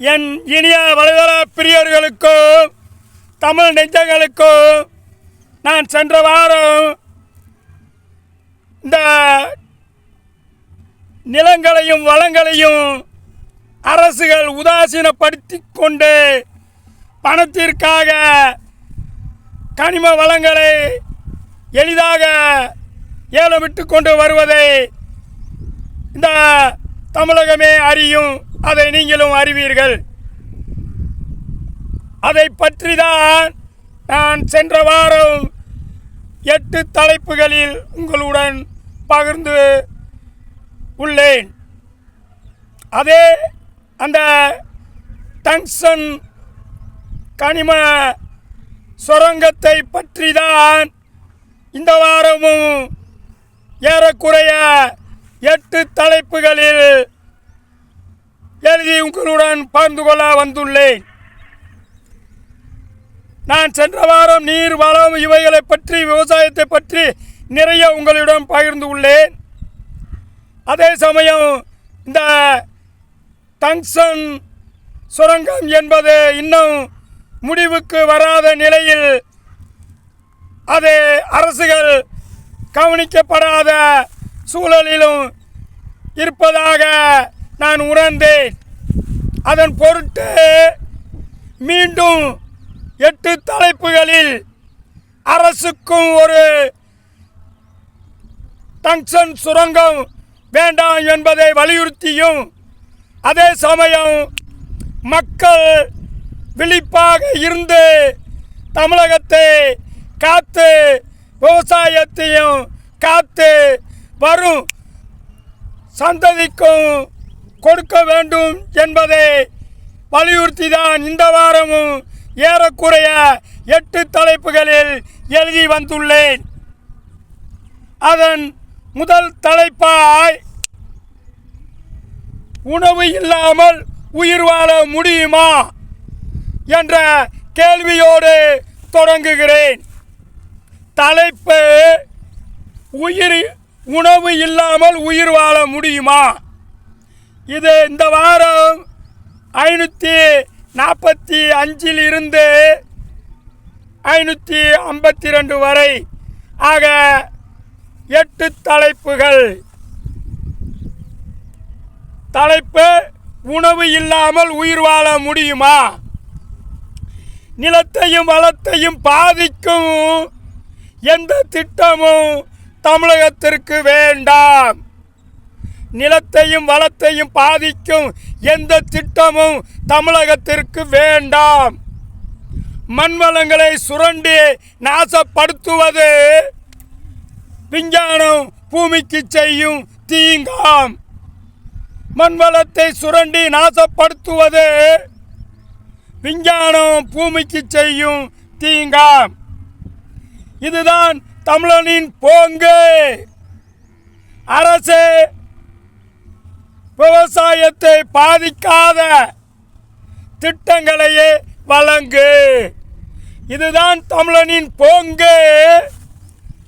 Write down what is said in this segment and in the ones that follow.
என் இனிய வலைதள பிரியர்களுக்கும் தமிழ் நெஞ்சங்களுக்கும் நான் சென்ற வாரம் இந்த நிலங்களையும் வளங்களையும் அரசுகள் உதாசீனப்படுத்தி கொண்டு பணத்திற்காக கனிம வளங்களை எளிதாக ஏலமிட்டு கொண்டு வருவதை இந்த தமிழகமே அறியும். அதை நீங்களும் அறிவீர்கள். அதை பற்றி தான் நான் சென்ற வாரம் எட்டு தலைப்புகளில் உங்களுடன் பகிர்ந்து உள்ளேன். அதே அந்த டங்ஷன் கனிம சுரங்கத்தை பற்றி தான் இந்த வாரமும் ஏறக்குறைய எட்டு தலைப்புகளில் எழுதி உங்களுடன் பகிர்ந்து கொள்ள வந்துள்ளேன். நான் சென்ற வாரம் நீர் வளம் இவைகளை பற்றி விவசாயத்தை பற்றி நிறைய உங்களிடம் பகிர்ந்து உள்ளேன். அதே சமயம் இந்த டங்ஷன் சுரங்கம் என்பது இன்னும் முடிவுக்கு வராத நிலையில் அது அரசுகள் கவனிக்கப்படாத சூழலிலும் இருப்பதாக நான் உணர்ந்தேன் அதன் பொருட்டு மீண்டும் எட்டு தலைப்புகளில் அரசுக்கும் ஒரு டங்ஷன் சுரங்கம் வேண்டாம் என்பதை வலியுறுத்தியும் அதே சமயம் மக்கள் விழிப்பாக இருந்து தமிழகத்தை காத்து விவசாயத்தையும் காத்து வரும் சந்ததிக்கும் கொடுக்க வேண்டும் என்பதை வலியுறுத்தி தான் இந்த வாரமும் ஏறக்குறைய எட்டு தலைப்புகளில் எழுதி வந்துள்ளேன். அதன் முதல் தலைப்பாய் உணவு இல்லாமல் உயிர் வாழ முடியுமா? என்ற கேள்வியோடு தொடங்குகிறேன். தலைப்பு உயிர் உணவு இல்லாமல் உயிர் வாழ முடியுமா? இது இந்த வாரம் ஐநூற்றி நாற்பத்தி அஞ்சில் இருந்து ஐநூற்றி ஐம்பத்தி ரெண்டு வரை. ஆக எட்டு தலைப்புகள். தலைப்பு உணவு இல்லாமல் உயிர் வாழ முடியுமா? நிலத்தையும் வளத்தையும் பாதிக்கும் எந்த திட்டமும் தமிழகத்திற்கு வேண்டாம். நிலத்தையும் வளத்தையும் பாதிக்கும் எந்த திட்டமும் தமிழகத்திற்கு வேண்டாம். மண்வளங்களை சுரண்டி நாசப்படுத்துவது விஞ்ஞானம் பூமிக்கு செய்யும் தீங்காம். மண்வளத்தை சுரண்டி நாசப்படுத்துவது விஞ்ஞானம் பூமிக்கு செய்யும் தீங்காம். இதுதான் தமிழனின் போங்கு. அரசு விவசாயத்தை பாதிக்காத திட்டங்களையே வழங்கு. இதுதான் தமிழனின் போங்கு.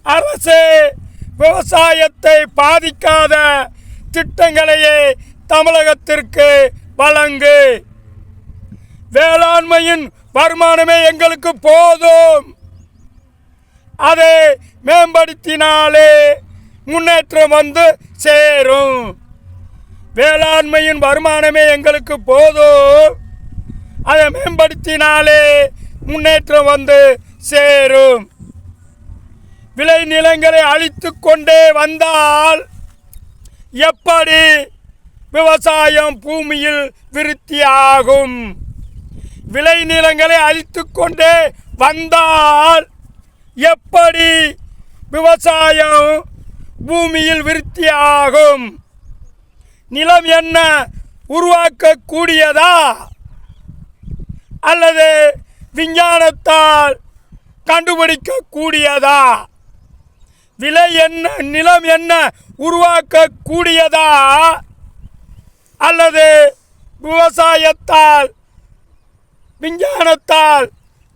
அரசு விவசாயத்தை பாதிக்காத திட்டங்களையே தமிழகத்திற்கு வழங்கு. வேளாண்மையின் வருமானமே எங்களுக்கு போதும். அதை மேம்படுத்தினாலே முன்னேற்றம் வந்து சேரும். வேளாண்மையின் வருமானமே எங்களுக்கு போதும் அதை மேம்படுத்தினாலே முன்னேற்றம் வந்து சேரும். விளை நிலங்களை அழித்து கொண்டே வந்தால் எப்படி விவசாயம் பூமியில் விருத்தி ஆகும்? விளை நிலங்களை அழித்து கொண்டே வந்தால் எப்படி விவசாயம் பூமியில் விருத்தி ஆகும்? நிலம் என்ன உருவாக்கக்கூடியதா? அல்லது விஞ்ஞானத்தால் கண்டுபிடிக்கக்கூடியதா? விலை என்ன நிலம் என்ன உருவாக்கக்கூடியதா? அல்லது விவசாயத்தால் விஞ்ஞானத்தால்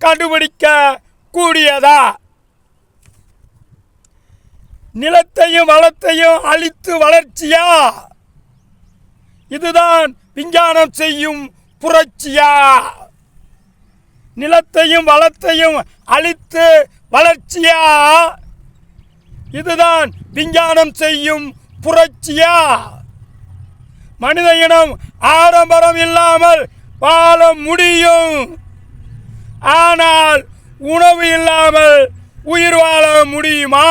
கண்டுபிடிக்க கூடியதா நிலத்தையும் வளத்தையும் அழித்து வளர்ச்சியா? இதுதான் விஞ்ஞானம் செய்யும் புரட்சியா? நிலத்தையும் வளத்தையும் அழித்து வளர்ச்சியா? இதுதான் விஞ்ஞானம் செய்யும் புரட்சியா? மனித இனம் ஆடம்பரம் இல்லாமல் வாழ முடியும். ஆனால் உணவு இல்லாமல் உயிர் வாழ முடியுமா?